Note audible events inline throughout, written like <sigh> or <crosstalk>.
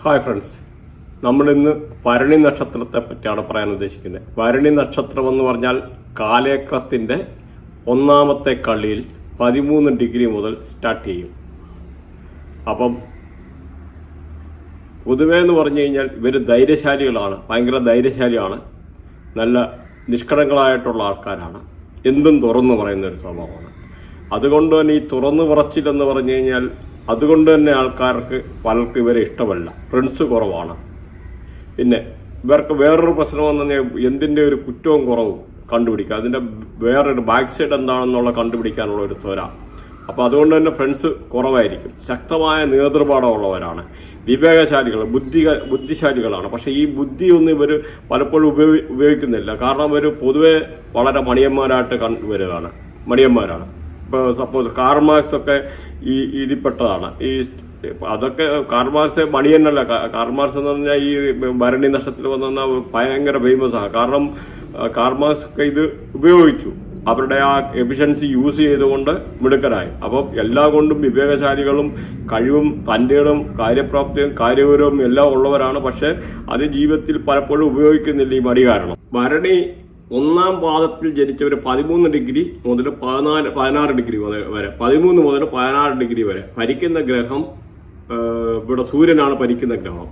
Hi friends. നമ്മളിന്ന് ഭരണി നക്ഷത്രത്തെ പറ്റിയാണ് പറയാൻ ഉദ്ദേശിക്കുന്നത്. ഭരണി നക്ഷത്രം എന്ന് പറഞ്ഞാൽ കാലേക്രത്തിന്റെ ഒന്നാമത്തെ കളിയിൽ പതിമൂന്ന് ഡിഗ്രി മുതൽ സ്റ്റാർട്ട് ചെയ്യും. അപ്പം പൊതുവേ എന്ന് പറഞ്ഞു കഴിഞ്ഞാൽ ഇവർ ധൈര്യശാലികളാണ് ഭയങ്കര ധൈര്യശാലിയാണ് നല്ല നിഷ്കളങ്കളായിട്ടുള്ള ആൾക്കാരാണ് എന്തും തുറന്നു പറയുന്ന ഒരു സ്വഭാവമാണ്. അതുകൊണ്ട് തന്നെ ഈ തുറന്നു പറച്ചിലെന്ന് പറഞ്ഞു കഴിഞ്ഞാൽ അതുകൊണ്ട് തന്നെ ആൾക്കാർക്ക് പലർക്കും ഇവരെ ഇഷ്ടമല്ല. ഫ്രണ്ട്സ് കുറവാണ്. പിന്നെ ഇവർക്ക് വേറൊരു പ്രശ്നം എന്ന് എന്തിന്റെ ഒരു കുറ്റവും കുറവും കണ്ടുപിടിക്കുക അതിന്റെ വേറൊരു ബാക്ക് സൈഡ് എന്താണെന്നുള്ള കണ്ടുപിടിക്കാനുള്ള ഒരു ത്വര. അപ്പോൾ അതുകൊണ്ട് തന്നെ ഫ്രണ്ട്സ് കുറവായിരിക്കും. ശക്തമായ നേതൃപാഠമുള്ളവരാണ്. വിവേകശാലികൾ ബുദ്ധി ബുദ്ധിശാലികളാണ്. പക്ഷേ ഈ ബുദ്ധിയൊന്നും ഇവർ പലപ്പോഴും ഉപയോഗി ഉപയോഗിക്കുന്നില്ല. കാരണം ഇവർ പൊതുവെ വളരെ മണിയന്മാരായിട്ട് കണ്ടുവരികയാണ് മണിയന്മാരാണ്. ഇപ്പോൾ സപ്പോസ് കാർമാക്സ് ഒക്കെ ഈ ഇതിൽപ്പെട്ടതാണ് ഈ അതൊക്കെ കാർമാർസ് മണിയനല്ല കാർമാർസ് എന്ന് പറഞ്ഞാൽ ഈ ഭരണി നഷ്ടത്തിൽ വന്ന ഭയങ്കര ഫേമസ് ആണ് കാരണം കാർമാർസ് ഒക്കെ ഇത് ഉപയോഗിച്ചു. അവരുടെ ആ എഫിഷ്യൻസി യൂസ് ചെയ്തുകൊണ്ട് മിടുക്കരായി. അപ്പം എല്ലാ കൊണ്ടും വിവേകശാലികളും കഴിവും തന്റെയും കാര്യപ്രാപ്തിയും കാര്യഗൗരവും എല്ലാം ഉള്ളവരാണ്. പക്ഷെ അത് ജീവിതത്തിൽ പലപ്പോഴും ഉപയോഗിക്കുന്നില്ല ഈ മടി കാരണം. ഭരണി ഒന്നാം പാദത്തിൽ ജനിച്ചവർ പതിമൂന്ന് ഡിഗ്രി മുതൽ പതിനാല് പതിനാറ് ഡിഗ്രി വരെ പതിമൂന്ന് മുതൽ പതിനാറ് ഡിഗ്രി വരെ. ഭരിക്കുന്ന ഗ്രഹം ഇവിടെ സൂര്യനാണ് ഭരിക്കുന്ന ഗ്രഹം.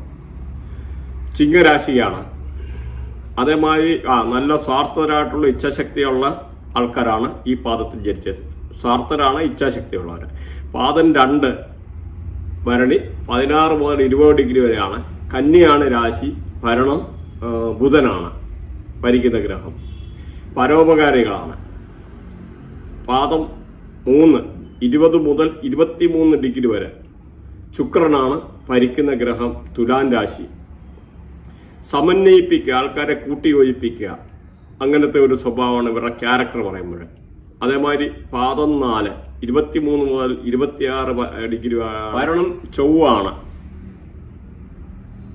ചിങ്ങരാശിയാണ്. അതേമാതിരി ആ നല്ല സ്വാർത്ഥരായിട്ടുള്ള ഇച്ഛാശക്തിയുള്ള ആൾക്കാരാണ് ഈ പാദത്തിൽ ജനിച്ചത്. സ്വാർത്ഥരാണ് ഇച്ഛാശക്തിയുള്ളവർ പാദം രണ്ട് ഭരണി പതിനാറ് മുതൽ ഇരുപത് ഡിഗ്രി വരെയാണ്. കന്നിയാണ് രാശി ഭരണം ബുധനാണ്. ഭരിക്കുന്ന ഗ്രഹം. പരോപകാരികളാണ്. പാദം മൂന്ന് ഇരുപത് മുതൽ ഇരുപത്തിമൂന്ന് ഡിഗ്രി വരെ ശുക്രനാണ് ഭരിക്കുന്ന ഗ്രഹം തുലാൻ രാശി. സമന്വയിപ്പിക്കുക ആൾക്കാരെ കൂട്ടിയോജിപ്പിക്കുക. അങ്ങനത്തെ ഒരു സ്വഭാവമാണ് ഇവരുടെ ക്യാരക്ടർ പറയുമ്പോൾ. അതേമാതിരി പാദം നാല് ഇരുപത്തിമൂന്ന് മുതൽ ഇരുപത്തിയാറ് ഡിഗ്രി വരണം ചൊവ്വാണ്.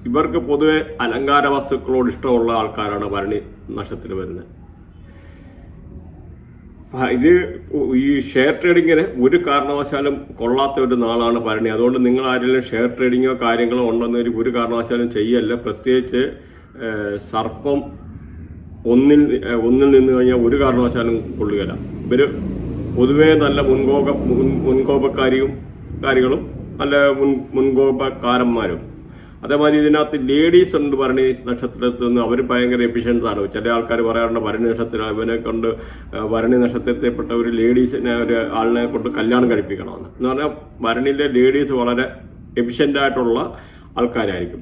ഇവർക്ക് പൊതുവെ അലങ്കാര വസ്തുക്കളോട് ഇഷ്ടമുള്ള ആൾക്കാരാണ് ഭരണി നക്ഷത്രത്തിൽ വരുന്നത്. ഇത് ഈ ഷെയർ ട്രേഡിങ്ങിന് ഒരു കാരണവശാലും കൊള്ളാത്ത ഒരു നാളാണ് ഭരണി. അതുകൊണ്ട് നിങ്ങൾ ആരെങ്കിലും ഷെയർ ട്രേഡിങ്ങോ കാര്യങ്ങളോ ഉണ്ടെന്ന് ഒരു- കാരണവശാലും ചെയ്യല്ല. പ്രത്യേകിച്ച് സർപ്പം ഒന്നിൽ ഒന്നിൽ നിന്ന് കഴിഞ്ഞാൽ ഒരു കാരണവശാലും കൊള്ളുകയില്ല. ഇവർ പൊതുവേ നല്ല മുൻകോപ മുൻ മുൻകോപക്കാരിയും കാര്യങ്ങളും നല്ല മുൻ മുൻകോപക്കാരന്മാരും. അതേമാതിരി ഇതിനകത്ത് ലേഡീസ് ഉണ്ട് ഭരണി നക്ഷത്രത്തിൽ നിന്ന് അവർ ഭയങ്കര എഫിഷ്യൻസ് ആണ്. ചില ആൾക്കാർ പറയാറുണ്ട് ഭരണി നക്ഷത്രം അവനെ കൊണ്ട് ഭരണി നക്ഷത്രത്തിൽപ്പെട്ട ഒരു ലേഡീസിനെ ഒരു ആളിനെ കൊണ്ട് കല്യാണം കഴിപ്പിക്കണമെന്ന്. എന്ന് പറഞ്ഞാൽ ഭരണിയിലെ ലേഡീസ് വളരെ എഫിഷ്യന്റ് ആയിട്ടുള്ള ആൾക്കാരായിരിക്കും.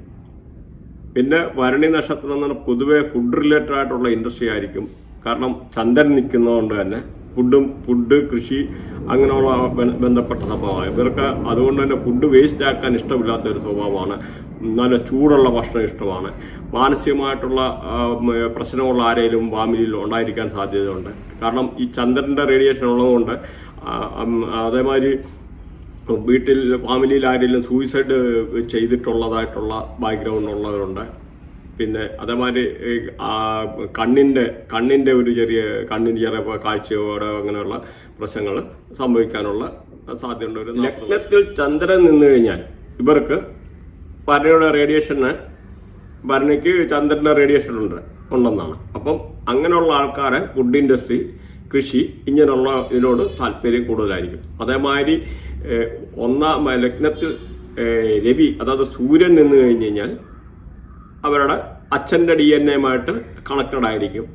പിന്നെ ഭരണി നക്ഷത്രം എന്ന് പറഞ്ഞാൽ പൊതുവെ ഫുഡ് റിലേറ്റഡ് ആയിട്ടുള്ള ഇൻഡസ്ട്രി ആയിരിക്കും. കാരണം ചന്ദ്രൻ നിൽക്കുന്നതുകൊണ്ട് തന്നെ ഫുഡും ഫുഡ് കൃഷി അങ്ങനെയുള്ള ബന്ധപ്പെട്ട സ്വഭാവമാണ് ഇവർക്ക് അതുകൊണ്ട് തന്നെ ഫുഡ് വേസ്റ്റ് ആക്കാൻ ഇഷ്ടമില്ലാത്ത ഒരു സ്വഭാവമാണ് നല്ല ചൂടുള്ള ഭക്ഷണം ഇഷ്ടമാണ്. മാനസികമായിട്ടുള്ള പ്രശ്നമുള്ള ആരെങ്കിലും ഫാമിലിയിൽ ഉണ്ടായിരിക്കാൻ സാധ്യതയുണ്ട്. കാരണം ഈ ചന്ദ്രന്റെ റേഡിയേഷൻ ഉള്ളതുകൊണ്ട് അതേമാതിരി വീട്ടിൽ ഫാമിലിയിൽ ആരെങ്കിലും സൂയിസൈഡ് ചെയ്തിട്ടുള്ളതായിട്ടുള്ള ബാക്ക്ഗ്രൗണ്ട് ഉള്ളവരുണ്ട്. പിന്നെ അതേമാതിരി കണ്ണിന്റെ കണ്ണിന്റെ ഒരു ചെറിയ കണ്ണിന് ചെറിയ കാഴ്ചയോടെ അങ്ങനെയുള്ള പ്രശ്നങ്ങൾ സംഭവിക്കാനുള്ള സാധ്യതയുണ്ട് ഒരു ലഗ്നത്തിൽ ചന്ദ്രൻ നിന്നു കഴിഞ്ഞാൽ ഇവർക്ക് ഭരണിയുടെ റേഡിയേഷന് ഭരണിക്ക് ചന്ദ്രന്റെ റേഡിയേഷൻ ഉണ്ട് ഉണ്ടെന്നാണ്. അപ്പം അങ്ങനെയുള്ള ആൾക്കാർ ഫുഡ് ഇൻഡസ്ട്രി കൃഷി ഇങ്ങനെയുള്ള ഇതിനോട് താല്പര്യം കൂടുതലായിരിക്കും. അതേമാതിരി ഒന്നാം ലഗ്നത്തിൽ രവി അതായത് സൂര്യൻ നിന്ന് കഴിഞ്ഞ് കഴിഞ്ഞാൽ അവരുടെ അച്ഛന്റെ ഡി എൻ എമായിട്ട് കണക്റ്റഡ് ആയിരിക്കും.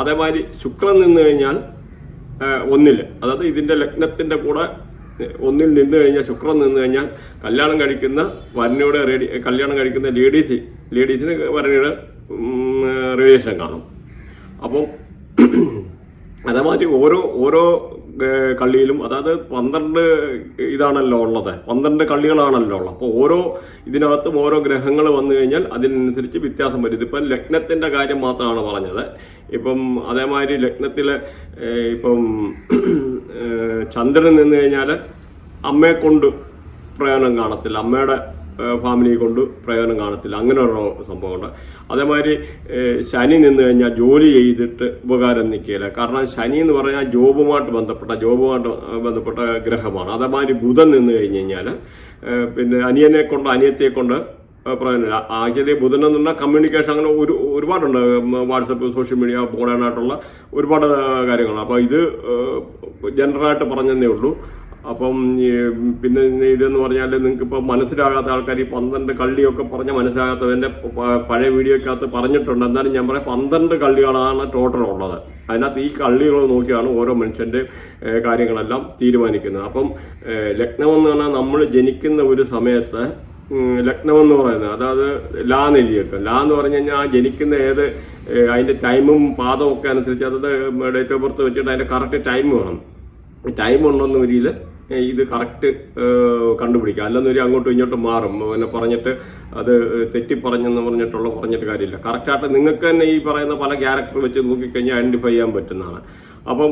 അതേമാതിരി ശുക്രൻ നിന്ന് കഴിഞ്ഞാൽ ഒന്നിൽ അതായത് ഇതിന്റെ ലഗ്നത്തിന്റെ കൂടെ ഒന്നിൽ നിന്ന് കഴിഞ്ഞാൽ ശുക്രൻ നിന്ന് കഴിഞ്ഞാൽ കല്യാണം കഴിക്കുന്ന വരനയുടെ റേഡി കല്യാണം കഴിക്കുന്ന ലേഡീസ് ലേഡീസിന് വരനയുടെ റേഡിയേഷൻ കാണും. അപ്പം അതേമാതിരി ഓരോ ഓരോ കള്ളിയിലും അതായത് പന്ത്രണ്ട് ഇതാണല്ലോ ഉള്ളത്. പന്ത്രണ്ട് കള്ളികളാണല്ലോ ഉള്ളത്. അപ്പോൾ ഓരോ ഇതിനകത്തും ഓരോ ഗ്രഹങ്ങൾ വന്നു കഴിഞ്ഞാൽ അതിനനുസരിച്ച് വ്യത്യാസം വരും. ഇതിപ്പം ലഗ്നത്തിന്റെ കാര്യം മാത്രമാണ് പറഞ്ഞത്. ഇപ്പം അതേമാതിരി ലഗ്നത്തിൽ ഇപ്പം ചന്ദ്രൻ നിന്ന് കഴിഞ്ഞാൽ അമ്മയെ കൊണ്ട് പ്രയോജനം കാണത്തില്ല. അമ്മയുടെ ഫാമിലി കൊണ്ട് പ്രയോജനം കാണത്തില്ല. അങ്ങനെ ഒരു സംഭവമുണ്ട്. അതേമാതിരി ശനി നിന്ന് കഴിഞ്ഞാൽ ജോലി ചെയ്തിട്ട് ഉപകാരം നിൽക്കില്ല കാരണം ശനി എന്ന് പറഞ്ഞാൽ ജോബുമായിട്ട് ബന്ധപ്പെട്ട ജോബുമായിട്ട് ബന്ധപ്പെട്ട ഗ്രഹമാണ്. അതേമാതിരി ബുധൻ നിന്ന് കഴിഞ്ഞ് കഴിഞ്ഞാൽ പിന്നെ അനിയനെ കൊണ്ട് അനിയത്തെ കൊണ്ട് പ്രയോജനം ആദ്യത്തെ ബുധൻ എന്ന് പറഞ്ഞാൽ കമ്മ്യൂണിക്കേഷൻ അങ്ങനെ ഒരു ഒരുപാടുണ്ട്. വാട്സപ്പ് സോഷ്യൽ മീഡിയ ഫോണായിട്ടുള്ള ഒരുപാട് കാര്യങ്ങളാണ്. അപ്പോൾ ഇത് ജനറലായിട്ട് പറഞ്ഞതേ ഉള്ളൂ. അപ്പം പിന്നെ ഇതെന്ന് പറഞ്ഞാൽ നിങ്ങൾക്ക് ഇപ്പോൾ മനസ്സിലാകാത്ത ആൾക്കാർ ഈ പന്ത്രണ്ട് കള്ളിയൊക്കെ പറഞ്ഞ് മനസ്സിലാകാത്തതിന്റെ പഴയ വീഡിയോക്കകത്ത് പറഞ്ഞിട്ടുണ്ട്. എന്നാലും ഞാൻ പറയാം പന്ത്രണ്ട് കള്ളികളാണ് ടോട്ടൽ ഉള്ളത്. അതിനകത്ത് ഈ കള്ളികൾ നോക്കിയാണ് ഓരോ മനുഷ്യന്റെ കാര്യങ്ങളെല്ലാം തീരുമാനിക്കുന്നത്. അപ്പം ലഗ്നം എന്ന് പറഞ്ഞാൽ നമ്മൾ ജനിക്കുന്ന ഒരു സമയത്ത് ലഗ്നം എന്ന് പറയുന്നത് അതായത് ലാ എഴുതിയേക്കും ലാ എന്ന് പറഞ്ഞു കഴിഞ്ഞാൽ ആ ജനിക്കുന്ന ഏത് അതിന്റെ ടൈമും പാദവും ഒക്കെ അനുസരിച്ച് അതായത് ഡേറ്റ് ഓഫ് ബർത്ത് വെച്ചിട്ട് അതിന്റെ കറക്റ്റ് ടൈം വേണം ടൈം ഉണ്ടെന്ന് വരിയിൽ ഇത് കറക്റ്റ് കണ്ടുപിടിക്കുക അല്ലെന്നൊരു അങ്ങോട്ടും ഇങ്ങോട്ടും മാറും. പിന്നെ പറഞ്ഞിട്ട് അത് തെറ്റി പറഞ്ഞെന്ന് പറഞ്ഞിട്ടുള്ള പറഞ്ഞിട്ട് കാര്യമില്ല. കറക്റ്റായിട്ട് നിങ്ങൾക്ക് തന്നെ ഈ പറയുന്ന പല ക്യാരക്ടർ വെച്ച് നോക്കിക്കഴിഞ്ഞാൽ ഐഡന്റിഫൈ ചെയ്യാൻ പറ്റുന്നതാണ്. അപ്പം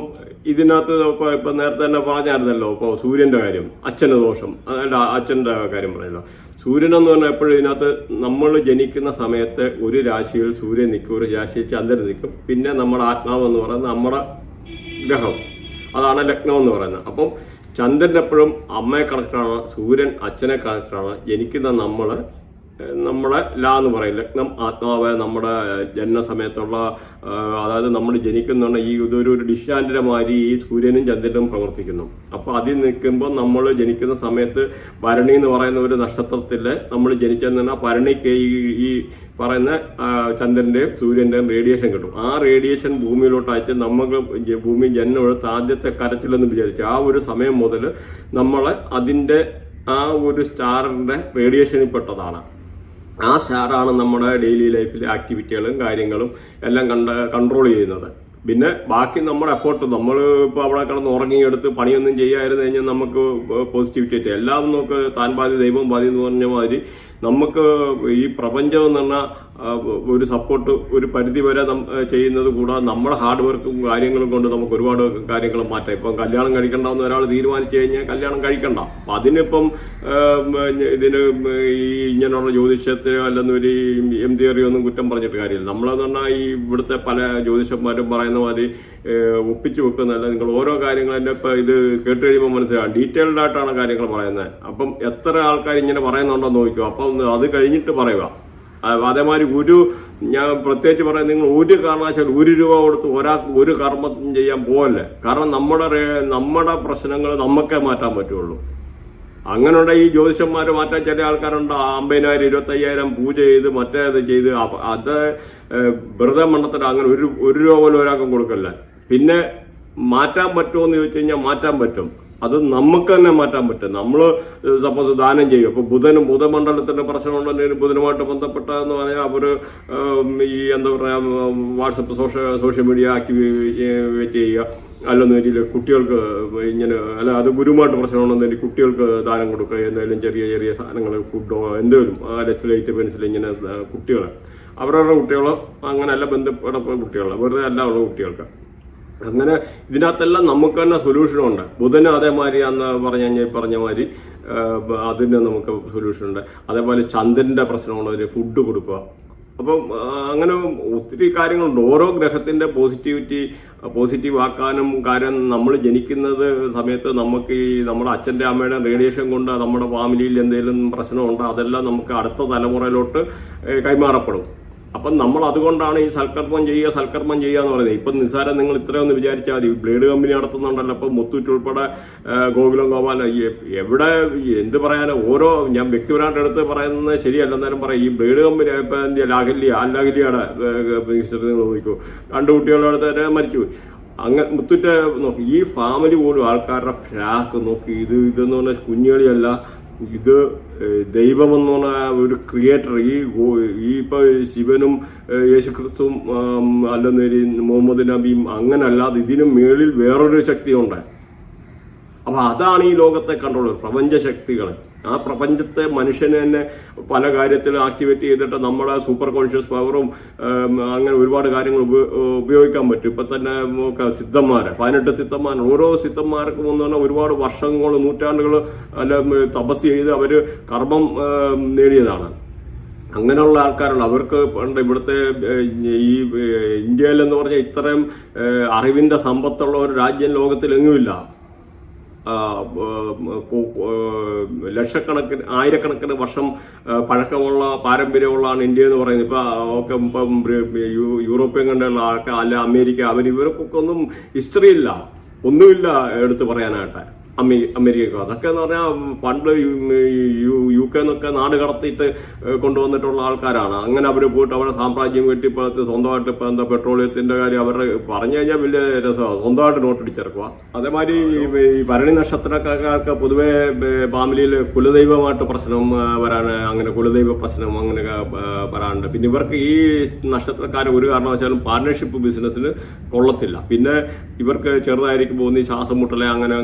ഇതിനകത്ത് ഇപ്പോൾ ഇപ്പം നേരത്തെ തന്നെ പറഞ്ഞായിരുന്നല്ലോ ഇപ്പോൾ സൂര്യന്റെ കാര്യം അച്ഛന്റെ ദോഷം അല്ല അച്ഛന്റെ കാര്യം പറയല്ലോ സൂര്യനെന്ന് പറഞ്ഞാൽ എപ്പോഴും ഇതിനകത്ത് നമ്മൾ ജനിക്കുന്ന സമയത്ത് ഒരു രാശിയിൽ സൂര്യൻ നിൽക്കും ഒരു രാശിയിൽ ചന്ദ്രൻ നിൽക്കും. പിന്നെ നമ്മുടെ ആത്മാവെന്ന് പറയുന്നത് നമ്മുടെ ഗ്രഹം. അതാണ് ലഗ്നം എന്ന് പറയുന്നത്. അപ്പം ചന്ദ്രൻ എപ്പോഴും അമ്മയെ കണക്റ്റാണ് സൂര്യൻ അച്ഛനെ കണക്റ്റാണ് ജനിക്കുന്ന നമ്മൾ നമ്മളെ ലാ എന്ന് പറയും ലഗ്നം ആത്മാവ് നമ്മുടെ ജനന സമയത്തുള്ള അതായത് നമ്മൾ ജനിക്കുന്നുണ്ട് ഈ ഇതൊരു ഒരു ഡിഷാൻഡിന്റെ മാതിരി ഈ സൂര്യനും ചന്ദ്രനും പ്രവർത്തിക്കുന്നു. അപ്പോൾ അതിൽ നിൽക്കുമ്പോൾ നമ്മൾ ജനിക്കുന്ന സമയത്ത് ഭരണി എന്ന് പറയുന്ന ഒരു നക്ഷത്രത്തിൽ നമ്മൾ ജനിച്ചെന്ന് പറഞ്ഞാൽ ഭരണിക്ക് ഈ പറയുന്ന ചന്ദ്രന്റെയും സൂര്യന്റെയും റേഡിയേഷൻ കിട്ടും. ആ റേഡിയേഷൻ ഭൂമിയിലോട്ട് അയച്ച് നമുക്ക് ഭൂമി ജന്മം എടുത്ത് ആദ്യത്തെ കരച്ചിലെന്ന് വിചാരിച്ചു ആ ഒരു സമയം മുതൽ നമ്മൾ അതിന്റെ ആ ഒരു സ്റ്റാറിന്റെ റേഡിയേഷനിൽ പെട്ടതാണ്. ആ സ്റ്റാറാണ് നമ്മുടെ ഡെയിലി ലൈഫിലെ ആക്ടിവിറ്റികളും കാര്യങ്ങളും എല്ലാം കണ്ട് കൺട്രോൾ ചെയ്യുന്നത്. പിന്നെ ബാക്കി നമ്മുടെ എഫോർട്ട് നമ്മൾ ഇപ്പോൾ അവിടെ കിടന്ന് ഉറങ്ങിയെടുത്ത് പണിയൊന്നും ചെയ്യാതിരുന്നു കഴിഞ്ഞാൽ നമുക്ക് പോസിറ്റിവിറ്റി എല്ലാം നമുക്ക് താൻ ബാധി ദൈവം ബാധി എന്ന് പറഞ്ഞ മാതിരി നമുക്ക് ഈ പ്രപഞ്ചം എന്ന് പറഞ്ഞാൽ ഒരു സപ്പോർട്ട് ഒരു പരിധി വരെ ചെയ്യുന്നത് കൂടാതെ നമ്മുടെ ഹാർഡ് വർക്കും കാര്യങ്ങളും കൊണ്ട് നമുക്ക് ഒരുപാട് കാര്യങ്ങൾ മാറ്റാം. ഇപ്പം കല്യാണം കഴിക്കണ്ടെന്ന് ഒരാൾ തീരുമാനിച്ചു കഴിഞ്ഞാൽ കല്യാണം കഴിക്കണ്ട. അപ്പം അതിനിപ്പം ഇതിന് ഈ ഇങ്ങനെയുള്ള ജ്യോതിഷത്തിനോ അല്ലെന്നൊരു എം തിയറിയോ ഒന്നും കുറ്റം പറഞ്ഞിട്ട് കാര്യമില്ല. നമ്മളെന്ന് പറഞ്ഞാൽ ഈ ഇവിടുത്തെ പല ജ്യോതിഷന്മാരും പറയുന്ന മാതിരി ഏഹ്, ഒപ്പിച്ചു വെക്കുന്നതല്ല. നിങ്ങൾ ഓരോ കാര്യങ്ങൾ തന്നെ ഇപ്പം ഇത് കേട്ട് കഴിയുമ്പോൾ മനസ്സിലാവും. ഡീറ്റെയിൽഡ് ആയിട്ടാണ് കാര്യങ്ങൾ പറയുന്നത്. അപ്പം എത്ര ആൾക്കാർ ഇങ്ങനെ പറയുന്നുണ്ടോ നോക്കുക അപ്പം അത് കഴിഞ്ഞിട്ട് പറയുക. അതേമാതിരി ഒരു ഞാൻ പ്രത്യേകിച്ച് പറയാം നിങ്ങൾ ഒരു കാരണവശാൽ ഒരു രൂപ കൊടുത്ത് ഒരാൾക്ക് ഒരു കർമ്മം ചെയ്യാൻ പോകല്ലേ കാരണം നമ്മുടെ നമ്മുടെ പ്രശ്നങ്ങൾ നമുക്കേ മാറ്റാൻ പറ്റുള്ളൂ. അങ്ങനെയുള്ള ഈ ജ്യോതിഷന്മാർ മാറ്റാൻ ചില ആൾക്കാരുണ്ട്. അമ്പതിനായിരം ഇരുപത്തയ്യായിരം പൂജ ചെയ്ത് മറ്റേത് ചെയ്ത് അത് വെറുതെ അങ്ങനെ ഒരു ഒരു രൂപ പോലും ഒരാൾക്കും കൊടുക്കല്ല. പിന്നെ മാറ്റാൻ പറ്റുമോ എന്ന് ചോദിച്ചു കഴിഞ്ഞാൽ മാറ്റാൻ പറ്റും. അത് നമുക്ക് തന്നെ മാറ്റാൻ പറ്റും. നമ്മൾ സപ്പോസ് ദാനം ചെയ്യും. അപ്പോൾ ബുധനും ബുധമണ്ഡലത്തിന്റെ പ്രശ്നമുണ്ടെങ്കിൽ ബുധനുമായിട്ട് ബന്ധപ്പെട്ട എന്ന് പറഞ്ഞാൽ അവർ ഈ എന്താ പറയുക WhatsApp social social media activate ചെയ്യുക. അല്ലെന്ന് വെച്ചാൽ കുട്ടികൾക്ക് ഇങ്ങനെ അല്ല അത് ഗുരുമായിട്ട് പ്രശ്നമുണ്ടെങ്കിൽ കുട്ടികൾക്ക് ദാനം കൊടുക്കുക എന്തായാലും ചെറിയ ചെറിയ സാധനങ്ങൾ ഫുഡോ എന്തെങ്കിലും ലെറ്റ് പെൻസിൽ ഇങ്ങനെ കുട്ടികൾ അവരവരുടെ കുട്ടികളോ അങ്ങനെയല്ല ബന്ധപ്പെട്ട കുട്ടികൾ വെറുതെ അല്ല ഉള്ള കുട്ടികൾക്ക്. അങ്ങനെ ഇതിനകത്തെല്ലാം നമുക്ക് തന്നെ സൊല്യൂഷനുണ്ട് ബുധന് അതേമാതിരി അന്ന് പറഞ്ഞു കഴിഞ്ഞാൽ പറഞ്ഞ മാതിരി അതിന് നമുക്ക് സൊല്യൂഷനുണ്ട് അതേപോലെ ചന്ദ്രന്റെ പ്രശ്നമുള്ളവർ ഫുഡ് കൊടുക്കുക. അപ്പം അങ്ങനെ ഒത്തിരി കാര്യങ്ങളുണ്ട്. ഓരോ ഗ്രഹത്തിന്റെ പോസിറ്റിവിറ്റി പോസിറ്റീവ് ആക്കാനും കാര്യം നമ്മൾ ജനിക്കുന്നത് സമയത്ത് നമുക്ക് ഈ നമ്മുടെ അച്ഛന്റെ അമ്മയുടെ റേഡിയേഷൻ കൊണ്ട് നമ്മുടെ ഫാമിലിയിൽ എന്തെങ്കിലും പ്രശ്നമുണ്ടോ അതെല്ലാം നമുക്ക് അടുത്ത തലമുറയിലോട്ട് കൈമാറപ്പെടും. അപ്പം നമ്മൾ അതുകൊണ്ടാണ് ഈ സൽക്കർമ്മം ചെയ്യുക സൽക്കർമ്മം ചെയ്യുക എന്ന് പറയുന്നത്. ഇപ്പം നിസ്സാരം നിങ്ങൾ ഇത്രയൊന്ന് വിചാരിച്ചാൽ മതി. ബ്ലേഡ് കമ്പനി നടത്തുന്നുണ്ടല്ലോ. അപ്പം മുത്തൂറ്റ് ഉൾപ്പെടെ ഗോകുലം ഗോപാല എവിടെ എന്ത് പറയാനോ ഓരോ ഞാൻ വ്യക്തിപരമായിട്ട് എടുത്ത് പറയുന്നത് ശരിയല്ല. എന്നാലും പറയാം ഈ ബ്ലേഡ് കമ്പനി ഇപ്പം എന്ത് ലാഹല്യ അല്ലാഹല്യയുടെ നിങ്ങൾ നോക്കൂ രണ്ട് കുട്ടികളെടുത്ത് മരിച്ചു. അങ്ങനെ മുത്തുറ്റ നോക്കി ഈ ഫാമിലി പോലും ആൾക്കാരുടെ ഫ്രാക്ക് നോക്കി. ഇത് ഇതെന്ന് പറഞ്ഞാൽ കുഞ്ഞുകളിയല്ല. ഇത് ദൈവമെന്ന് പറഞ്ഞ ഒരു ക്രിയേറ്റർ ഈ ഈ ഇപ്പൊ ശിവനും യേശുക്രിസ്തുവും അല്ലെന്നൊരു മുഹമ്മദ് നബിയും അങ്ങനല്ലാതെ ഇതിനു മേളിൽ വേറൊരു ശക്തിയുണ്ട്. അപ്പോൾ അതാണ് ഈ ലോകത്തെ കൺട്രോൾ പ്രപഞ്ച ശക്തികൾ ആ പ്രപഞ്ചത്തെ മനുഷ്യനെ തന്നെ പല കാര്യത്തിൽ ആക്ടിവേറ്റ് ചെയ്തിട്ട് നമ്മുടെ സൂപ്പർ കോൺഷ്യസ് പവറും അങ്ങനെ ഒരുപാട് കാര്യങ്ങൾ ഉപ- ഉപയോഗിക്കാൻ പറ്റും. ഇപ്പം തന്നെ സിദ്ധന്മാരെ പതിനെട്ട് സിദ്ധന്മാർ ഓരോ സിദ്ധന്മാർക്കും എന്ന് പറഞ്ഞാൽ ഒരുപാട് വർഷങ്ങൾ നൂറ്റാണ്ടുകൾ അല്ല തപസ് ചെയ്ത് അവർ കർമ്മം നേടിയതാണ്. അങ്ങനെയുള്ള ആൾക്കാരുണ്ട്. അവർക്ക് പണ്ട് ഇവിടുത്തെ ഈ ഇന്ത്യയിലെന്ന് പറഞ്ഞാൽ ഇത്രയും അറിവിന്റെ സമ്പത്തുള്ള ഒരു രാജ്യം ലോകത്തിലെങ്ങുമില്ല. ലക്ഷക്കണക്കിന് ആയിരക്കണക്കിന് വർഷം പഴക്കമുള്ള പാരമ്പര്യമുള്ളതാണ് ഇന്ത്യ എന്ന് പറയുന്നത്. ഇപ്പൊ ഒക്കെ ഇപ്പം യൂറോപ്യൻ കണ്ടുള്ള ആൾക്കാർ അല്ല അമേരിക്ക അവർ ഇവർക്കൊക്കെ ഒന്നും ഹിസ്റ്ററി ഇല്ല ഒന്നുമില്ല എടുത്തു പറയാനായിട്ട്. അമേ അമേരിക്ക അതൊക്കെ എന്ന് പറഞ്ഞാൽ പണ്ട് യു- യു കെ എന്നൊക്കെ നാട് കടത്തിയിട്ട് കൊണ്ടുവന്നിട്ടുള്ള ആൾക്കാരാണ്. അങ്ങനെ അവർ പോയിട്ട് അവരുടെ സാമ്രാജ്യം വെട്ടിപ്പത്ത് സ്വന്തമായിട്ട് ഇപ്പോൾ എന്താ പെട്രോളിയത്തിന്റെ കാര്യം അവരുടെ പറഞ്ഞു കഴിഞ്ഞാൽ വലിയ രസമാണ് സ്വന്തമായിട്ട് നോട്ടടിച്ചിറക്കുക അതേമാതിരി ഈ- ഭരണി നക്ഷത്രക്കാർക്ക് പൊതുവെ ഫാമിലിയിൽ കുലദൈവമായിട്ട് പ്രശ്നം വരാൻ അങ്ങനെ കുലദൈവ പ്രശ്നം അങ്ങനെ വരാനുണ്ട് പിന്നെ ഇവർക്ക് ഈ നക്ഷത്രക്കാർ ഒരു കാരണവശാലും പാർട്ണർഷിപ്പ് ബിസിനസ്സിന് കൊള്ളത്തില്ല. പിന്നെ ഇവർക്ക് ചെറുതായിരിക്കും പോകുന്ന ഈ ശ്വാസം മുട്ടലെ അങ്ങനെ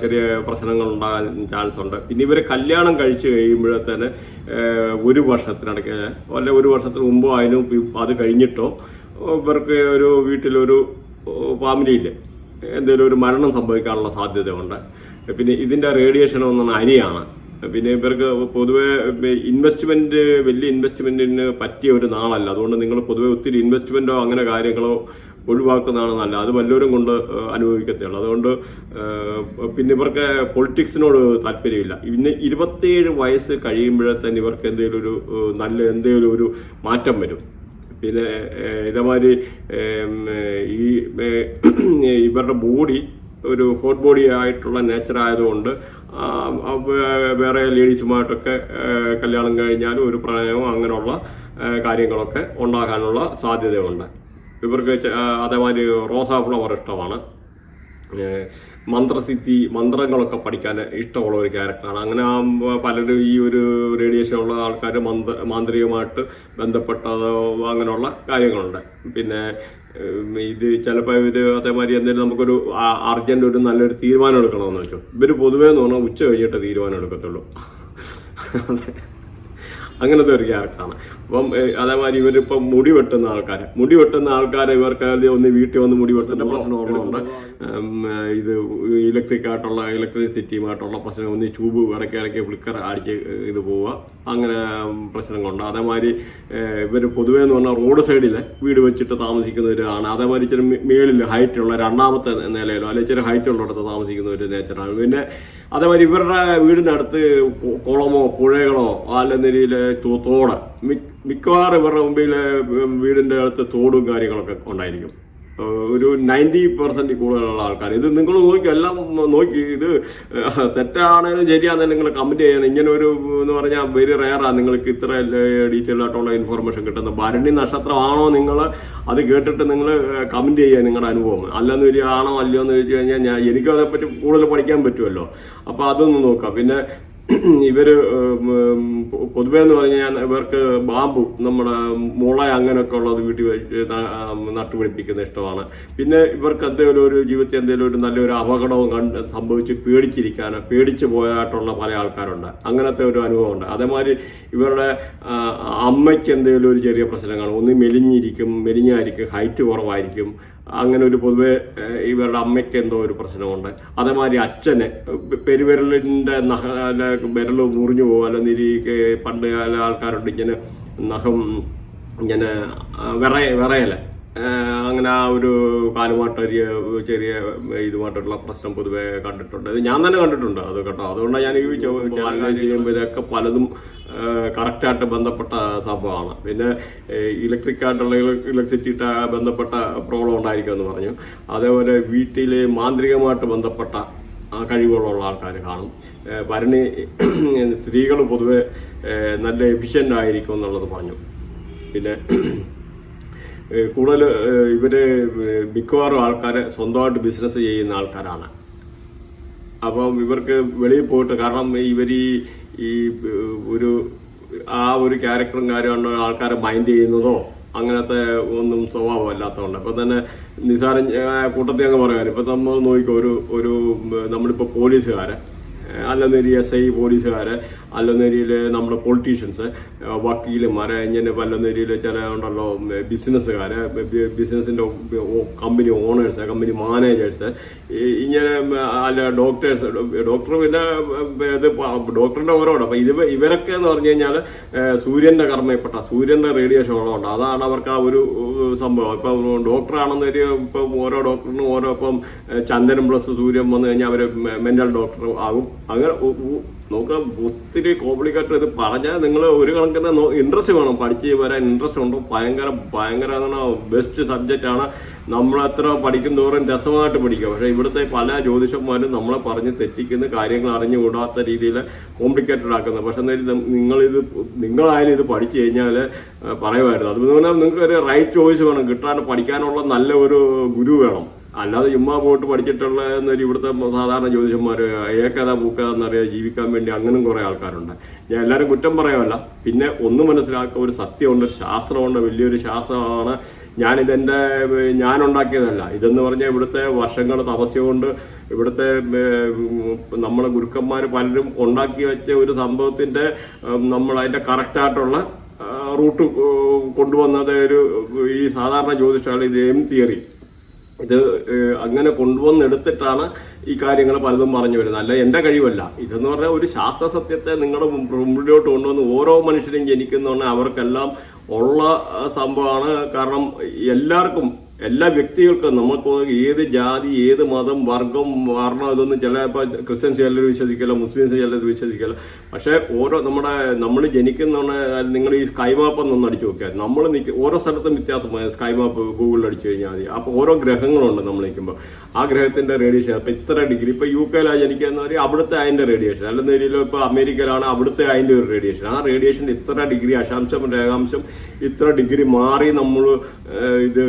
ചെറിയ പ്രശ്നങ്ങൾ ഉണ്ടാകാൻ ചാൻസ് ഉണ്ട്. പിന്നെ ഇവർ കല്യാണം കഴിച്ച് കഴിയുമ്പോഴത്തേന് ഒരു വർഷത്തിനിടയ്ക്ക് അല്ലെ ഒരു വർഷത്തിന് മുമ്പോ അതിനും അത് കഴിഞ്ഞിട്ടോ ഇവർക്ക് ഒരു വീട്ടിലൊരു ഫാമിലിയിൽ എന്തെങ്കിലും ഒരു മരണം സംഭവിക്കാനുള്ള സാധ്യതയുണ്ട് പിന്നെ ഇതിന്റെ റേഡിയേഷൻ ഒന്നാണ് അരിയാണ് പിന്നെ ഇവർക്ക് പൊതുവെ ഇൻവെസ്റ്റ്മെന്റ് വലിയ ഇൻവെസ്റ്റ്മെന്റിന് പറ്റിയ ഒരു നാളല്ല. അതുകൊണ്ട് നിങ്ങൾ പൊതുവെ ഒത്തിരി ഇൻവെസ്റ്റ്മെന്റോ അങ്ങനെ കാര്യങ്ങളോ ഒഴിവാക്കുന്നതാണ് നല്ല അത് വല്ലവരും കൊണ്ട് അനുഭവിക്കത്തുള്ളൂ അതുകൊണ്ട് പിന്നെ ഇവർക്ക് പൊളിറ്റിക്സിനോട് താല്പര്യമില്ല. പിന്നെ ഇരുപത്തിയേഴ് വയസ്സ് കഴിയുമ്പോഴേ തന്നെ ഇവർക്ക് എന്തെങ്കിലും ഒരു നല്ല എന്തെങ്കിലും ഒരു മാറ്റം വരും. പിന്നെ ഇതേമാതിരി ഈ ഇവരുടെ ബോഡി ഒരു ഹോട്ട് ബോഡി ആയിട്ടുള്ള നേച്ചർ ആയതുകൊണ്ട് വേറെ ലേഡീസുമായിട്ടൊക്കെ കല്യാണം കഴിഞ്ഞാലും ഒരു പ്രണയവും അങ്ങനെയുള്ള കാര്യങ്ങളൊക്കെ ഉണ്ടാകാനുള്ള സാധ്യതയുണ്ട്. ഇവർക്ക് അതേമാതിരി റോസാ ഫ്ലവർ ഇഷ്ടമാണ്. മന്ത്രസിദ്ധി മന്ത്രങ്ങളൊക്കെ പഠിക്കാൻ ഇഷ്ടമുള്ള ഒരു ക്യാരക്ടറാണ്. അങ്ങനെ പലരും ഈ ഒരു റേഡിയേഷൻ ഉള്ള ആൾക്കാർ മന്ത്ര മാന്ത്രികമായിട്ട് ബന്ധപ്പെട്ട അങ്ങനെയുള്ള കാര്യങ്ങളുണ്ട്. പിന്നെ ഇത് ചിലപ്പോൾ ഇവർ അതേമാതിരി എന്തെങ്കിലും നമുക്കൊരു അർജന്റ് ഒരു നല്ലൊരു തീരുമാനം എടുക്കണമെന്ന് വെച്ചു. ഇവർ പൊതുവേ എന്ന് പറഞ്ഞാൽ ഉച്ച കഴിഞ്ഞിട്ട് തീരുമാനം എടുക്കത്തുള്ളൂ. അതെ അങ്ങനത്തെ ഒരു ക്യാരക്ടറാണ് അപ്പം അതേമാതിരി ഇവരിപ്പം മുടി വെട്ടുന്ന ആൾക്കാർ മുടി വെട്ടുന്ന ആൾക്കാരെ ഇവർക്ക് ഒന്ന് വീട്ടിൽ വന്ന് മുടി വെട്ടുന്ന പ്രശ്നമുള്ളതുകൊണ്ട് ഇത് ഇലക്ട്രിക് ആയിട്ടുള്ള ഇലക്ട്രിസിറ്റിയുമായിട്ടുള്ള പ്രശ്നം ഒന്ന് ട്യൂബ് ഇടയ്ക്ക് ഇടയ്ക്ക് ഫ്ലിക്കർ അടിച്ച് ഇത് പോവുക. അങ്ങനെ പ്രശ്നങ്ങളുണ്ട്. അതേമാതിരി ഇവർ പൊതുവേ എന്ന് പറഞ്ഞാൽ റോഡ് സൈഡിൽ വീട് വെച്ചിട്ട് താമസിക്കുന്നവരാണ്. അതേമാതിരി ഇച്ചിരി മേളിൽ ഹൈറ്റുള്ള രണ്ടാമത്തെ നിലയിലോ അല്ലെങ്കിൽ ഇച്ചിരി ഹൈറ്റ് ഉള്ളിടത്ത് താമസിക്കുന്ന ഒരു നേച്ചറാണ് പിന്നെ അതേമാതിരി ഇവരുടെ വീടിനടുത്ത് കുളമോ പുഴകളോ അല്ലെന്നിരിയിൽ തോട് മിക്കവാറും ഇവരുടെ മുമ്പിൽ വീടിന്റെ അടുത്ത് തോടും കാര്യങ്ങളൊക്കെ ഉണ്ടായിരിക്കും. ഒരു നയന്റി പെർസെന്റ് കൂടുതലുള്ള ആൾക്കാർ ഇത് നിങ്ങൾ നോക്കി എല്ലാം നോക്കി ഇത് തെറ്റാണെങ്കിലും ശരിയാണെന്ന് നിങ്ങൾ കമന്റ് ചെയ്യണം. ഇങ്ങനെ ഒരു എന്ന് പറഞ്ഞാൽ വെരി റയറാണ് നിങ്ങൾക്ക് ഇത്ര ഡീറ്റെയിൽ ആയിട്ടുള്ള ഇൻഫർമേഷൻ കിട്ടുന്നത് ഭരണി നക്ഷത്രമാണോ നിങ്ങൾ? അത് കേട്ടിട്ട് നിങ്ങൾ കമന്റ് ചെയ്യുക നിങ്ങളുടെ അനുഭവം. അല്ലെന്ന് വലിയ ആണോ അല്ലയോ എന്ന് ചോദിച്ചു കഴിഞ്ഞാൽ ഞാൻ എനിക്കും അതേപ്പറ്റി കൂടുതൽ പഠിക്കാൻ പറ്റുമല്ലോ. അപ്പോൾ അതൊന്ന് നോക്കാം. പിന്നെ ഉം, പൊതുവേ എന്ന് പറഞ്ഞാൽ ഇവർക്ക് ബാമ്പു നമ്മുടെ മുള അങ്ങനെയൊക്കെ ഉള്ളത് വീട്ടിൽ വെച്ച് നട്ടുപിടിപ്പിക്കുന്ന ഇഷ്ടമാണ്. പിന്നെ ഇവർക്ക് എന്തെങ്കിലും ഒരു ജീവിതത്തിൽ എന്തെങ്കിലും ഒരു നല്ലൊരു അപകടവും കണ്ട് സംഭവിച്ച് പേടിച്ചിരിക്കാൻ പേടിച്ചു പോയായിട്ടുള്ള പല ആൾക്കാരുണ്ട്. അങ്ങനത്തെ ഒരു അനുഭവമുണ്ട്. അതേമാതിരി ഇവരുടെ അമ്മയ്ക്ക് എന്തെങ്കിലും ഒരു ചെറിയ പ്രശ്നം കാണും ഒന്ന് മെലിഞ്ഞിരിക്കും മെലിഞ്ഞായിരിക്കും ഹൈറ്റ് കുറവായിരിക്കും അങ്ങനെ ഒരു പൊതുവെ ഇവരുടെ അമ്മയ്ക്ക് എന്തോ ഒരു പ്രശ്നമുണ്ട്. അതേമാതിരി അച്ഛന് പെരുവിരലിന്റെ നഖ വിരൽ മുറിഞ്ഞു പോകും. അല്ലെങ്കിൽ ഈ പണ്ട് കാല ആൾക്കാരുണ്ട് ഇങ്ങനെ നഖം ഇങ്ങനെ വിറ വിറയ വിറയല അങ്ങനെ ആ ഒരു കാലുമായിട്ട് ചെറിയ ഇതുമായിട്ടുള്ള പ്രശ്നം പൊതുവെ കണ്ടിട്ടുണ്ട്. ഞാൻ തന്നെ കണ്ടിട്ടുണ്ട് അത് കേട്ടോ. അതുകൊണ്ടാണ് ഞാൻ ഈ ചെയ്യുമ്പോൾ ഇതൊക്കെ പലതും കറക്റ്റായിട്ട് ബന്ധപ്പെട്ട സംഭവമാണ്. പിന്നെ ഇലക്ട്രിക് ആയിട്ടുള്ള ഇലക്ട്രിസിറ്റി ബന്ധപ്പെട്ട പ്രോബ്ലം ഉണ്ടായിരിക്കും എന്ന് പറഞ്ഞു. അതേപോലെ വീട്ടിൽ മാന്ത്രികമായിട്ട് ബന്ധപ്പെട്ട കഴിവുകളുള്ള ആൾക്കാർ കാണും. ഭരണി <clears throat> സ്ത്രീകൾ പൊതുവെ നല്ല എഫിഷ്യന്റ് ആയിരിക്കും എന്നുള്ളത് പറഞ്ഞു. പിന്നെ <clears throat> കൂടുതൽ ഇവർ മിക്കവാറും ആൾക്കാർ സ്വന്തമായിട്ട് ബിസിനസ് ചെയ്യുന്ന ആൾക്കാരാണ്. അപ്പം ഇവർക്ക് വെളിയിൽ പോയിട്ട് കാരണം ഇവർ ഈ ഈ ഒരു ആ ഒരു ക്യാരക്ടറും കാര്യമുണ്ടോ ആൾക്കാരെ മൈൻഡ് ചെയ്യുന്നതോ അങ്ങനത്തെ ഒന്നും സ്വഭാവം അല്ലാത്തതുകൊണ്ട് അപ്പം തന്നെ നിസാരം കൂട്ടത്തിൽ അങ്ങ് പറയാറ് ഇപ്പൊ നമ്മൾ നോക്കിക്കോ ഒരു ഒരു നമ്മളിപ്പോ പോലീസുകാരെ അല്ലെന്നൊരു എസ് ഐ പോലീസുകാര് അല്ലെന്നൊരിയിൽ നമ്മുടെ പൊളിറ്റീഷ്യൻസ് വക്കീലുമാരെ ഇങ്ങനെ പല്ലെന്നൊരിയിൽ ചില ഉണ്ടല്ലോ ബിസിനസ്സുകാര് ബിസിനസ്സിന്റെ കമ്പനി ഓണേഴ്സ് കമ്പനി മാനേജേഴ്സ് ഇങ്ങനെ അല്ല ഡോക്ടേഴ്സ് ഡോക്ടർ പിന്നെ ഇത് ഡോക്ടറിന്റെ ഓരോട്. അപ്പം ഇത് ഇവരൊക്കെ എന്ന് പറഞ്ഞു കഴിഞ്ഞാൽ സൂര്യന്റെ കർമ്മയിൽപ്പെട്ട സൂര്യന്റെ റേഡിയേഷൻ ഉള്ളതുകൊണ്ട് അതാണ് അവർക്ക് ആ ഒരു സംഭവം. ഡോക്ടറാണെന്ന് ഡോക്ടറാണെന്നൊരു ഇപ്പം ഓരോ ഡോക്ടറിനും ഓരോ ഇപ്പം ചന്ദനം പ്ലസ് സൂര്യൻ വന്നു കഴിഞ്ഞാൽ അവർ മെന്റൽ ഡോക്ടർ ആകും അങ്ങനെ ഉ- ഒത്തിരി കോംപ്ലിക്കേറ്റഡ് ഇത് പറഞ്ഞാൽ നിങ്ങൾ ഒരു കണക്കിന് ഇൻട്രസ്റ്റ് വേണം. പഠിച്ച് വരാൻ ഇൻട്രസ്റ്റ് ഉണ്ടോ. ഭയങ്കര ഭയങ്കര ബെസ്റ്റ് സബ്ജക്റ്റ് ആണ്. നമ്മളെത്ര പഠിക്കും തോറും രസമായിട്ട് പഠിക്കുക പക്ഷേ ഇവിടുത്തെ പല ജ്യോതിഷന്മാരും നമ്മളെ പറഞ്ഞ് തെറ്റിക്കുന്ന കാര്യങ്ങൾ അറിഞ്ഞുകൂടാത്ത രീതിയിൽ കോംപ്ലിക്കേറ്റഡ് ആക്കുന്നത്. പക്ഷെ നിങ്ങളിത് നിങ്ങളായാലും ഇത് പഠിച്ചു കഴിഞ്ഞാൽ പറയുമായിരുന്നു. അതുപോലെ നിങ്ങൾക്ക് ഒരു റൈറ്റ് ചോയ്സ് വേണം. കിട്ടാൻ പഠിക്കാനുള്ള നല്ല ഒരു ഗുരു വേണം. അല്ലാതെ ചുമ്മാ പോയിട്ട് പഠിച്ചിട്ടുള്ള എന്നൊരു ഇവിടുത്തെ സാധാരണ ജ്യോതിഷന്മാർ ഏക്കഥ പൂക്കതെന്നറിയാൻ ജീവിക്കാൻ വേണ്ടി അങ്ങനെ കുറേ ആൾക്കാരുണ്ട്. ഞാൻ എല്ലാവരും കുറ്റം പറയാമല്ല പിന്നെ ഒന്ന് മനസ്സിലാക്കുക ഒരു സത്യമുണ്ട് ശാസ്ത്രമുണ്ട് വലിയൊരു ശാസ്ത്രമാണ്. ഞാനിതെന്റെ ഞാനുണ്ടാക്കിയതല്ല. ഇതെന്ന് പറഞ്ഞാൽ ഇവിടുത്തെ വർഷങ്ങൾ തപസ്യമുണ്ട്. ഇവിടുത്തെ നമ്മളെ ഗുരുക്കന്മാർ പലരും ഉണ്ടാക്കി വെച്ച ഒരു സംഭവത്തിന്റെ നമ്മൾ അതിന്റെ കറക്റ്റായിട്ടുള്ള റൂട്ട് കൊണ്ടുവന്നത് ഒരു ഈ സാധാരണ ജ്യോതിഷാണ് ഇത് എം തിയറി. ഇത് അങ്ങനെ കൊണ്ടുവന്നെടുത്തിട്ടാണ് ഈ കാര്യങ്ങൾ പലതും പറഞ്ഞു വരുന്നത്. അല്ല എന്റെ കഴിവല്ല. ഇതെന്ന് പറഞ്ഞാൽ ഒരു ശാസ്ത്ര സത്യത്തെ നിങ്ങളുടെ മുമ്പിലോട്ട് കൊണ്ടുവന്ന് ഓരോ മനുഷ്യരും ജനിക്കുന്ന അവർക്കെല്ലാം ഉള്ള സംഭവമാണ്. കാരണം എല്ലാവർക്കും എല്ലാ വ്യക്തികൾക്കും നമുക്ക് ഏത് ജാതി ഏത് മതം വർഗം വർണം ഇതൊന്നും ചിലപ്പോൾ ക്രിസ്ത്യൻസ് ചിലർ വിശ്വസിക്കില്ല മുസ്ലിംസ് ചിലർ വിശ്വസിക്കില്ല. പക്ഷെ ഓരോ നമ്മുടെ നമ്മൾ ജനിക്കുന്ന നിങ്ങൾ ഈ സ്കൈ മാപ്പ് ഒന്ന് അടിച്ചു നോക്കിയാൽ നമ്മൾ നിൽക്കുക ഓരോ സ്ഥലത്തും വ്യത്യാസമായ സ്കൈ മാപ്പ് ഗൂഗിളിൽ അടിച്ചു കഴിഞ്ഞാൽ മതി. അപ്പോൾ ഓരോ ഗ്രഹങ്ങളുണ്ട് നമ്മൾ നിൽക്കുമ്പോൾ. ആ ഗ്രഹത്തിന്റെ റേഡിയേഷൻ അപ്പൊ ഇത്ര ഡിഗ്രി ഇപ്പൊ യു കെയിലാണ് ജനിക്കുന്ന പറയും അവിടുത്തെ അതിന്റെ റേഡിയേഷൻ അല്ലെന്നൊരു ഇപ്പൊ അമേരിക്കയിലാണ് അവിടുത്തെ അതിന്റെ ഒരു റേഡിയേഷൻ ആ റേഡിയേഷൻ ഇത്ര ഡിഗ്രി അശാംശം രേഖാംശം ഇത്ര ഡിഗ്രി മാറി നമ്മൾ ഇത്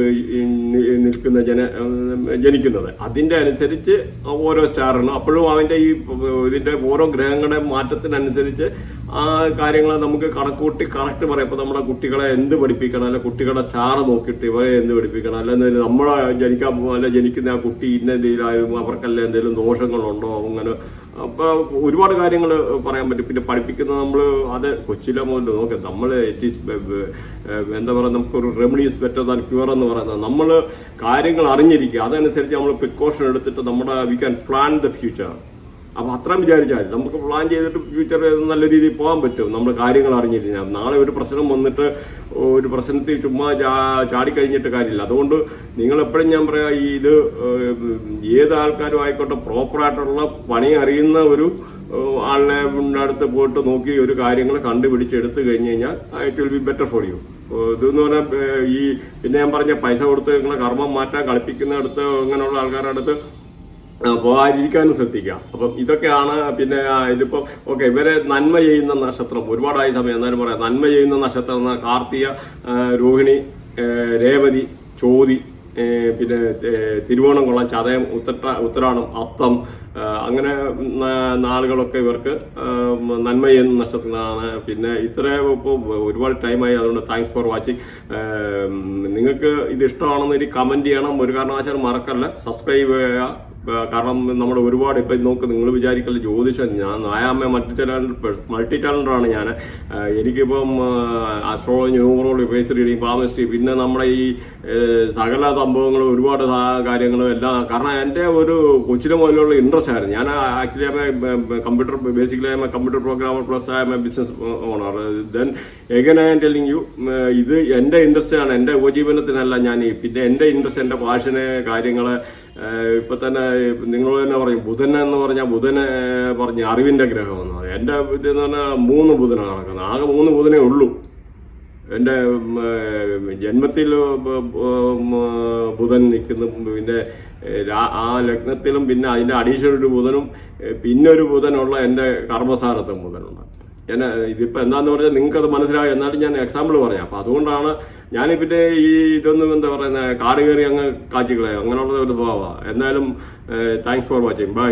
നിൽക്കുന്ന ജന ജനിക്കുന്നത്. അതിന്റെ അനുസരിച്ച് ഓരോ സ്റ്റാറാണ് അപ്പോഴും അവന്റെ ഈ ഇതിന്റെ ഓരോ ഗ്രഹങ്ങളുടെ മാറ്റത്തിനനുസരിച്ച് ആ കാര്യങ്ങൾ നമുക്ക് കണക്കൂട്ടി കറക്റ്റ് പറയാം. ഇപ്പൊ നമ്മുടെ കുട്ടികളെ എന്ത് പഠിപ്പിക്കണം? അല്ലെ കുട്ടികളുടെ സ്റ്റാർ നോക്കിയിട്ട് ഇവരെ എന്ത് പഠിപ്പിക്കണം? അല്ലെന്ന് നമ്മളെ ജനിക്കാൻ അല്ല ജനിക്കുന്ന ആ കുട്ടി ഇന്ന എന്തെങ്കിലും അവർക്കല്ല എന്തെങ്കിലും ദോഷങ്ങളുണ്ടോ? അങ്ങനെ അപ്പൊ ഒരുപാട് കാര്യങ്ങൾ പറയാൻ പറ്റും. പിന്നെ പഠിപ്പിക്കുന്ന നമ്മൾ അത് കൊച്ചിലെ മുതൽ നോക്ക്. നമ്മൾ എന്താ പറയുക നമുക്കൊരു റെമഡീസ് ബെറ്റർ ദാൻ ക്യൂർ എന്ന് പറയുന്നത്. നമ്മൾ കാര്യങ്ങൾ അറിഞ്ഞിരിക്കുക. അതനുസരിച്ച് നമ്മൾ പ്രിക്കോഷൻ എടുത്തിട്ട് നമ്മുടെ we can plan the future അപ്പൊ അത്രയും വിചാരിച്ചാൽ നമുക്ക് പ്ലാൻ ചെയ്തിട്ട് ഫ്യൂച്ചർ നല്ല രീതിയിൽ പോകാൻ പറ്റും നമ്മൾ കാര്യങ്ങൾ അറിഞ്ഞിരുന്നാൽ നാളെ ഒരു പ്രശ്നം വന്നിട്ട് ഒരു പ്രശ്നത്തിൽ ചുമ്മാ ചാടിക്കഴിഞ്ഞിട്ട് കാര്യമില്ല. അതുകൊണ്ട് നിങ്ങൾ എപ്പോഴും ഞാൻ പറയാ ഈ ഇത് ഏത് ആൾക്കാരും ആയിക്കോട്ടെ പ്രോപ്പറായിട്ടുള്ള പണി അറിയുന്ന ഒരു ആളിനെ അടുത്ത് പോയിട്ട് നോക്കി ഒരു കാര്യങ്ങൾ കണ്ടുപിടിച്ച് എടുത്തു കഴിഞ്ഞ് കഴിഞ്ഞാൽ it will be better for you ഇതെന്ന് പറഞ്ഞാൽ ഈ പിന്നെ ഞാൻ പറഞ്ഞ പൈസ കൊടുത്ത് നിങ്ങളെ കർമ്മം മാറ്റാൻ കളിപ്പിക്കുന്ന അടുത്ത് അങ്ങനെയുള്ള ആൾക്കാരുടെ അടുത്ത് പോകാതിരിക്കാനും ശ്രദ്ധിക്കുക അപ്പം ഇതൊക്കെയാണ് പിന്നെ ഇതിപ്പോൾ ഇതിപ്പോ ഓക്കെ ഇവരെ നന്മ ചെയ്യുന്ന നക്ഷത്രം ഒരുപാടായി സമയം. എന്നാലും പറയാം നന്മ ചെയ്യുന്ന നക്ഷത്രം എന്ന കാർത്തിക രോഹിണി രേവതി ചോതി പിന്നെ തിരുവോണം കൊള്ളാം ചതയം ഉത്തട്ട ഉത്തരാണം അത്തം അങ്ങനെ നാളുകളൊക്കെ ഇവർക്ക് നന്മ ചെയ്യുന്ന നക്ഷത്രങ്ങളാണ്. പിന്നെ ഇത്രയും ഇപ്പോൾ ഒരുപാട് ടൈമായി അതുകൊണ്ട് താങ്ക്സ് ഫോർ വാച്ചിങ്. നിങ്ങൾക്ക് ഇത് ഇഷ്ടമാണെന്ന് ഒരു കമന്റ് ചെയ്യണം. ഒരു കാരണവശാലും മറക്കല്ല. സബ്സ്ക്രൈബ് ചെയ്യുക. കാരണം നമ്മൾ ഒരുപാട് ഇപ്പം നോക്ക് നിങ്ങൾ വിചാരിക്കല്ല ജ്യോതിഷം ഞാൻ നായാമ്മ മൾട്ടി ടാലൻഡ് മൾട്ടി ടാലന്റാണ് ഞാൻ. എനിക്കിപ്പം astrology numerology face reading palmistry പിന്നെ നമ്മുടെ ഈ സകല സംഭവങ്ങളും ഒരുപാട് കാര്യങ്ങളും എല്ലാം കാരണം എന്റെ ഒരു കൊച്ചിലെ മുതലുള്ള ഇൻട്രസ്റ്റ് ആയിരുന്നു. ഞാൻ ആക്ച്വലി കമ്പ്യൂട്ടർ ബേസിക്കലി ആയ കമ്പ്യൂട്ടർ പ്രോഗ്രാമർ പ്ലസ് ആയ business owner then again I telling you ഇത് എന്റെ ഇൻട്രസ്റ്റ് ആണ്. എന്റെ ഉപജീവനത്തിനല്ല ഞാൻ പിന്നെ എന്റെ ഇൻട്രസ്റ്റ് എന്റെ പാഷന് കാര്യങ്ങൾ ഏഹ് ഇപ്പൊ തന്നെ നിങ്ങൾ തന്നെ പറയും ബുധൻ എന്ന് പറഞ്ഞാൽ ബുധനെ പറഞ്ഞ അറിവിന്റെ ഗ്രഹം എന്ന് പറയും. എന്റെ ഇത് എന്ന് പറഞ്ഞാൽ മൂന്ന് ബുധനാണ് നടക്കുന്നത്. ആകെ മൂന്ന് ബുധനേ ഉള്ളൂ. എന്റെ ജന്മത്തിൽ ബുധൻ നിൽക്കുന്നു. പിന്നെ ആ ലഗ്നത്തിലും പിന്നെ അതിന്റെ അഡീഷണൽ ഒരു ബുധനും പിന്നൊരു ബുധനുള്ള എന്റെ കർമ്മസാരത്തും ബുധനുണ്ട്. ഞാൻ ഇതിപ്പോൾ എന്താന്ന് പറഞ്ഞാൽ നിങ്ങൾക്കത് മനസ്സിലാകും എന്നാലും ഞാൻ എക്സാമ്പിൾ പറയാം. അപ്പോൾ അതുകൊണ്ടാണ് പിന്നെ ഈ ഇതൊന്നും എന്താ പറയുന്നത് കാട് കയറി അങ്ങ് കാച്ചിക്കളയാം അങ്ങനെയുള്ള ഒരു സ്വഭാവമാണ് എന്നാലും താങ്ക്സ് ഫോർ വാച്ചിങ് ബൈ